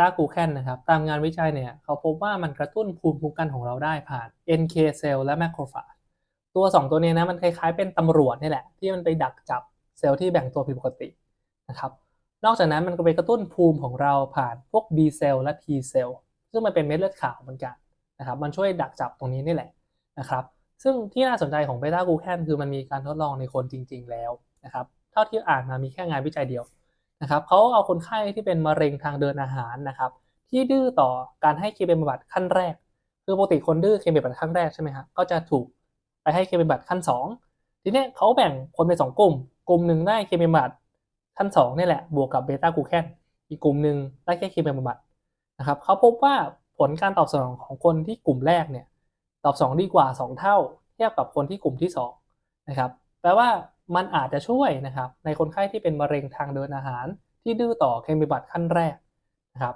ต้ากูแคนนะครับ ตามงานวิจัยเนี่ยเขาพบว่ามันกระตุ้นภูมิคุ้มกันของเราได้ผ่าน NK เซลล์และแมคโครฟาจตัว 2 ตัวนี้นะมันคล้ายๆเป็นตำรวจนี่แหละ ที่มันไปดักจับเซลล์ที่แบ่งตัวผิดปกตินะครับ นอกจากนั้นมันก็ไปกระตุ้นภูมิของเราผ่านพวก B เซลล์และ T เซลล์ซึ่งมันเป็นเม็ดเลือดขาวเหมือนกันนะครับ มันช่วยดักจับตรงนี้นี่แหละนะครับ ซึ่งที่น่าสนใจของเบต้ากูแคนคือมันมีการทดลองในคนจริง ๆ แล้วนะครับ เท่าที่อ่านมามีแค่งานวิจัยเดียว นะครับเขาเอาคนไข้ที่เป็นมะเร็งทางเดินอาหารนะครับ ที่ดื้อต่อการให้เคมีบำบัดขั้นแรก คือปกติคนดื้อเคมีบำบัดขั้นแรกใช่ไหมครับก็จะถูกไปให้เคมีบำบัดขั้น 2 ทีนี้เขาแบ่งคนเป็นสองกลุ่ม กลุ่มหนึ่งได้เคมีบำบัดขั้น2นี่แหละบวกกับเบต้ากูแคนอีกกลุ่มหนึ่งได้แค่เคมีบำบัดนะครับเขาพบว่าผลการตอบสนองของคนที่กลุ่มแรกเนี่ยตอบ 2 ดีกว่า 2 เท่า เทียบกับคนที่กลุ่มที่2นะครับแปลว่า มันอาจจะช่วยนะครับในคนไข้ที่เป็นมะเร็งทางเดินอาหารที่ดื้อต่อเคมีบัตรขั้นแรกนะครับ